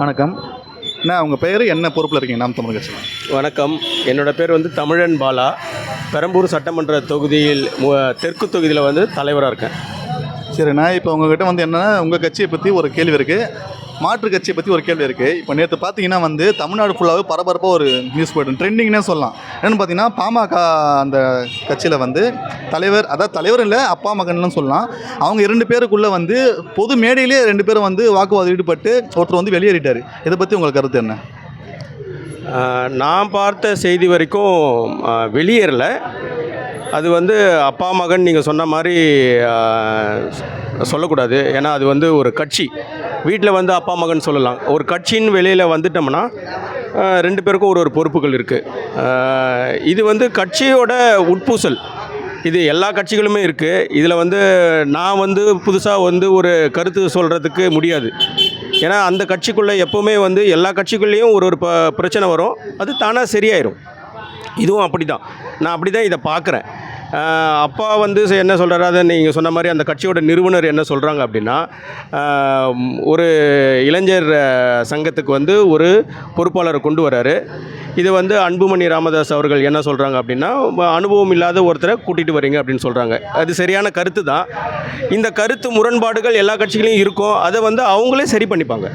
வணக்கம். அண்ணா உங்கள் பேர் என்ன பொறுப்பில் இருக்கீங்க? நாம் தமிழ் கட்சியில். வணக்கம். என்னோட பேர் வந்து தமிழன் பாலா. பெரம்பூர் சட்டமன்ற தொகுதியில் தெற்கு தொகுதியில் வந்து தலைவராக இருக்கேன். சரிண்ணா இப்போ உங்ககிட்ட வந்து என்னன்னா உங்கள் கட்சியை பற்றி ஒரு கேள்வி இருக்குது மாற்று கட்சியை பற்றி ஒரு கேள்வி இருக்குது இப்போ நேற்று பார்த்தீங்கன்னா வந்து தமிழ்நாடு ஃபுல்லாகவே பரபரப்பாக ஒரு நியூஸ் போய்ட்டு ட்ரெண்டிங்னே சொல்லலாம். என்னென்னு பார்த்தீங்கன்னா பாமக அந்த கட்சியில் வந்து தலைவர் அதாவது தலைவர் இல்லை அப்பா மகன்லாம் சொல்லலாம். அவங்க இரண்டு பேருக்குள்ளே வந்து பொது மேடையிலே ரெண்டு பேரும் வந்து வாக்குவாதம் ஈடுபட்டு ஒருத்தர் வந்து வெளியேறிட்டார். இதை பற்றி உங்களுக்கு கருத்து என்ன? நான் பார்த்த செய்தி வரைக்கும் வெளியேறலை வெளியேறல. அது வந்து அப்பா மகன் நீங்கள் சொன்ன மாதிரி சொல்லக்கூடாது. ஏன்னா அது வந்து ஒரு கட்சி. வீட்டில் வந்து அப்பா மகன் சொல்லலாம். ஒரு கட்சின்னு வெளியில் வந்துட்டோம்னா ரெண்டு பேருக்கும் ஒரு ஒரு பொறுப்புகள் இருக்குது இது வந்து கட்சியோட உட்பூசல். இது எல்லா கட்சிகளுமே இருக்குது இதில் வந்து நான் வந்து புதுசாக வந்து ஒரு கருத்து சொல்கிறதுக்கு முடியாது. ஏன்னா அந்த கட்சிக்குள்ளே எப்போவுமே வந்து எல்லா கட்சிக்குள்ளேயும் ஒரு ஒரு ப பிரச்சனை வரும். அது தானாக சரியாயிரும். இதுவும் அப்படி தான் நான் அப்படி தான் இதை பார்க்குறேன். அப்பா வந்து என்ன சொல்கிறாரு அதை நீங்கள் சொன்ன மாதிரி அந்த கட்சியோட நிறுவனர் என்ன சொல்கிறாங்க அப்படின்னா ஒரு இளைஞர் சங்கத்துக்கு வந்து ஒரு பொறுப்பாளரை கொண்டு வராரு. இது வந்து அன்புமணி ராமதாஸ் அவர்கள் என்ன சொல்கிறாங்க அப்படின்னா அனுபவம் இல்லாத ஒருத்தரை கூட்டிகிட்டு வரீங்க அப்படின்னு சொல்கிறாங்க அது சரியான கருத்து தான் இந்த கருத்து முரண்பாடுகள் எல்லா கட்சிகளையும் இருக்கும். அதை வந்து அவங்களே சரி பண்ணிப்பாங்க.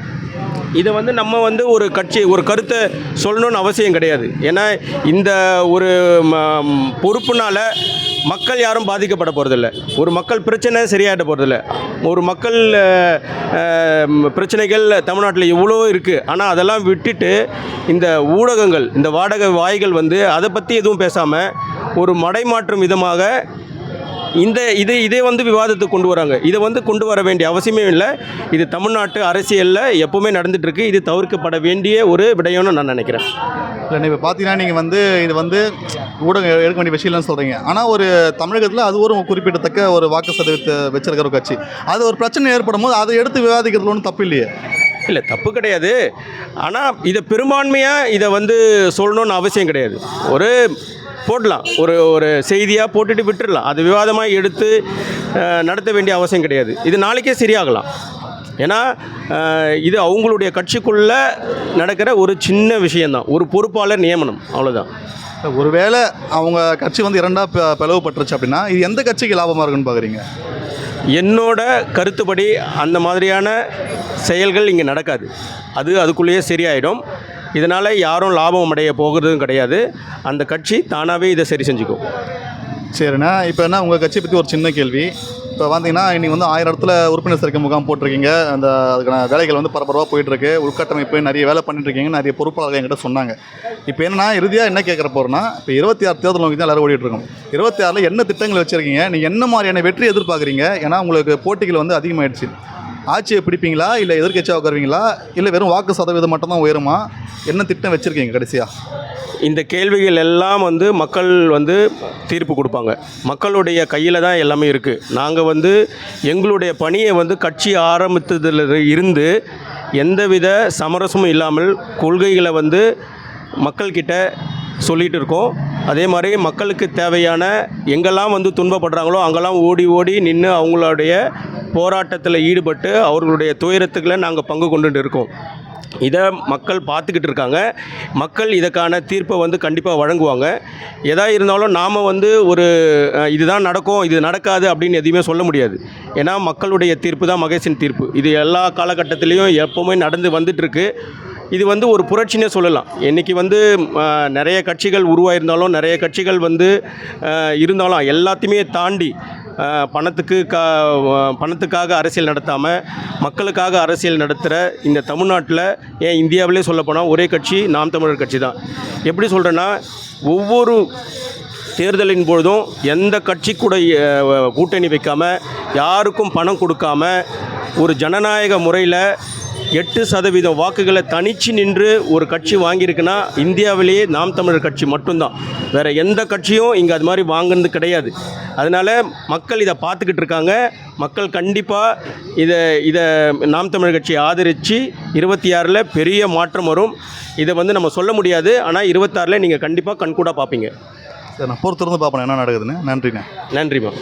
இதை வந்து நம்ம வந்து ஒரு கட்சி ஒரு கருத்தை சொல்லணும்னு அவசியம் கிடையாது. ஏன்னா இந்த ஒரு ம, மக்கள் யாரும் பாதிக்கப்பட போகிறதில்ல ஒரு மக்கள் பிரச்சனை சரியாகிட்ட போகிறதில்ல ஒரு மக்கள் பிரச்சனைகள் தமிழ்நாட்டில் இவ்வளோ இருக்குது ஆனால் அதெல்லாம் விட்டுட்டு இந்த ஊடகங்கள் இந்த வாடகை வாய்கள் வந்து அதை பற்றி எதுவும் பேசாமல் ஒரு மடைமாற்றும் விதமாக இந்த இது இதே வந்து விவாதத்துக்கு கொண்டு வராங்க. இதை வந்து கொண்டு வர வேண்டிய அவசியமே இல்லை. இது தமிழ்நாட்டு அரசியலில் எப்போவுமே நடந்துட்டு இருக்கு இது தவிர்க்கப்பட வேண்டிய ஒரு விடயம்னு நான் நினைக்கிறேன். இல்லை இப்போ பார்த்தீங்கன்னா நீங்கள் வந்து இது வந்து ஊடகம் எடுக்க வேண்டிய விஷயம் இல்லைன்னு சொல்கிறீங்க ஆனால் ஒரு தமிழகத்தில் அது ஒரு குறிப்பிடத்தக்க ஒரு வாக்கு சதவீதத்தை வச்சிருக்கிற ஒரு கட்சி. அது ஒரு பிரச்சனை ஏற்படும் போது அதை எடுத்து விவாதிக்கிறதுல ஒன்றும் தப்பு இல்லையே? இல்லை தப்பு கிடையாது. ஆனால் இதை பெரும்பான்மையாக இதை வந்து சொல்லணும்னு அவசியம் கிடையாது. ஒரு போடலாம். ஒரு ஒரு செய்தியாக போட்டுட்டு விட்டுடலாம் அது விவாதமாக எடுத்து நடத்த வேண்டிய அவசியம் கிடையாது. இது நாளைக்கே சரியாகலாம். ஏன்னா இது அவங்களுடைய கட்சிக்குள்ளே நடக்கிற ஒரு சின்ன விஷயந்தான் ஒரு பொறுப்பாளர் நியமனம். அவ்வளோதான் ஒருவேளை அவங்க கட்சி வந்து இரண்டாக ப- பிளவுபட்டுருச்சு அப்படின்னா இது எந்த கட்சிக்கு லாபமாக இருக்குன்னு பார்க்குறீங்க என்னோட கருத்துப்படி அந்த மாதிரியான செயல்கள் இங்கே நடக்காது. அது அதுக்குள்ளேயே சரியாயிடும். இதனால் யாரும் லாபம் அடைய போகிறதும் கிடையாது. அந்த கட்சி தானாகவே இதை சரி செஞ்சுக்கும். சரிண்ணா இப்போ என்ன உங்கள் கட்சியை பற்றி ஒரு சின்ன கேள்வி. இப்போ பார்த்தீங்கன்னா இன்றைக்கி வந்து ஆயிரம் இடத்துல உறுப்பினர் சேர்க்கை முகாம் போட்டிருக்கீங்க. அந்த அதுக்கான வேலைகள் வந்து பரபரப்பாக போயிட்டுருக்கு. உள்கட்டமைப்பு நிறைய வேலை பண்ணிட்டுருக்கீங்க நிறைய பொறுப்பாளர்கள் என்கிட்ட சொன்னாங்க. இப்போ என்னன்னா இறுதியாக என்ன கேட்குற போகிறோன்னா இப்போ இருபத்தி ஆறு தேர்தல் நோக்கி தான் எல்லோரும் ஓடிட்டுருக்கோம். இருபத்தி ஆறில் என்ன திட்டங்கள் வச்சுருக்கீங்க? நீங்கள் என்ன மாதிரியான வெற்றி எதிர்பார்க்குறீங்க? ஏன்னா உங்களுக்கு போட்டிகள் வந்து அதிகமாயிடுச்சு. ஆட்சியை பிடிப்பீங்களா? இல்லை எதிர்க்கட்சியாக உட்காருவீங்களா? இல்லை வெறும் வாக்கு சதவீதம் மட்டும்தான் உயருமா? என்ன திட்டம் வச்சுருக்கீங்க கடைசியாக இந்த கேள்விகள் எல்லாம் வந்து மக்கள் வந்து தீர்ப்பு கொடுப்பாங்க. மக்களுடைய கையில் தான் எல்லாமே இருக்குது நாங்கள் வந்து எங்களுடைய பணியை வந்து கட்சி ஆரம்பித்ததில் இருந்து எந்தவித சமரசமும் இல்லாமல் கொள்கைகளை வந்து மக்கள்கிட்ட சொல்லிகிட்டு இருக்கோம். அதே மாதிரி மக்களுக்கு தேவையான எங்கெல்லாம் வந்து துன்பப்படுறாங்களோ அங்கெல்லாம் ஓடி ஓடி நின்று அவங்களுடைய போராட்டத்தில் ஈடுபட்டு அவர்களுடைய துயரத்துக்களை நாங்கள் பங்கு கொண்டுட்டு இருக்கோம். இதை மக்கள் பார்த்துக்கிட்டு இருக்காங்க. மக்கள் இதற்கான தீர்ப்பை வந்து கண்டிப்பாக வழங்குவாங்க. எதா இருந்தாலும் நாம் வந்து ஒரு இதுதான் நடக்கும் இது நடக்காது அப்படின்னு எதையுமே சொல்ல முடியாது. ஏன்னா மக்களுடைய தீர்ப்பு தான் மகேஷின் தீர்ப்பு. இது எல்லா காலகட்டத்திலையும் எப்போவுமே நடந்து வந்துட்டுருக்கு இது வந்து ஒரு புரட்சினே சொல்லலாம். இன்றைக்கி வந்து நிறைய கட்சிகள் உருவாயிருந்தாலும் நிறைய கட்சிகள் வந்து இருந்தாலும் எல்லாத்தையுமே தாண்டி பணத்துக்கு கா பணத்துக்காக அரசியல் நடத்தாமல் மக்களுக்காக அரசியல் நடத்துகிற இந்த தமிழ்நாட்டில் ஏன் இந்தியாவிலே சொல்லப்போனால் ஒரே கட்சி நாம் தமிழர் கட்சி தான் எப்படி சொல்கிறேன்னா ஒவ்வொரு தேர்தலின் பொழுதும் எந்த கட்சி கூட கூட்டணி வைக்காமல் யாருக்கும் பணம் கொடுக்காம ஒரு ஜனநாயக முறையில் எட்டு சதவீதம் வாக்குகளை தனிச்சு நின்று ஒரு கட்சி வாங்கியிருக்குன்னா இந்தியாவிலேயே நாம் தமிழர் கட்சி மட்டும்தான். வேறு எந்த கட்சியும் இங்கே அது மாதிரி வாங்கினது கிடையாது. அதனால் மக்கள் இதை பார்த்துக்கிட்டு இருக்காங்க. மக்கள் கண்டிப்பாக இதை இதை நாம் தமிழர் கட்சியை ஆதரித்து இருபத்தி ஆறில் பெரிய மாற்றம் வரும். இதை வந்து நம்ம சொல்ல முடியாது. ஆனால் இருபத்தாறில் நீங்கள் கண்டிப்பாக கண்கூடாக பார்ப்பீங்க. சரி நான் பொறுத்திருந்து பார்ப்பேன் என்ன நடக்குதுன்னு. நன்றிண்ணே. நன்றிம்மா.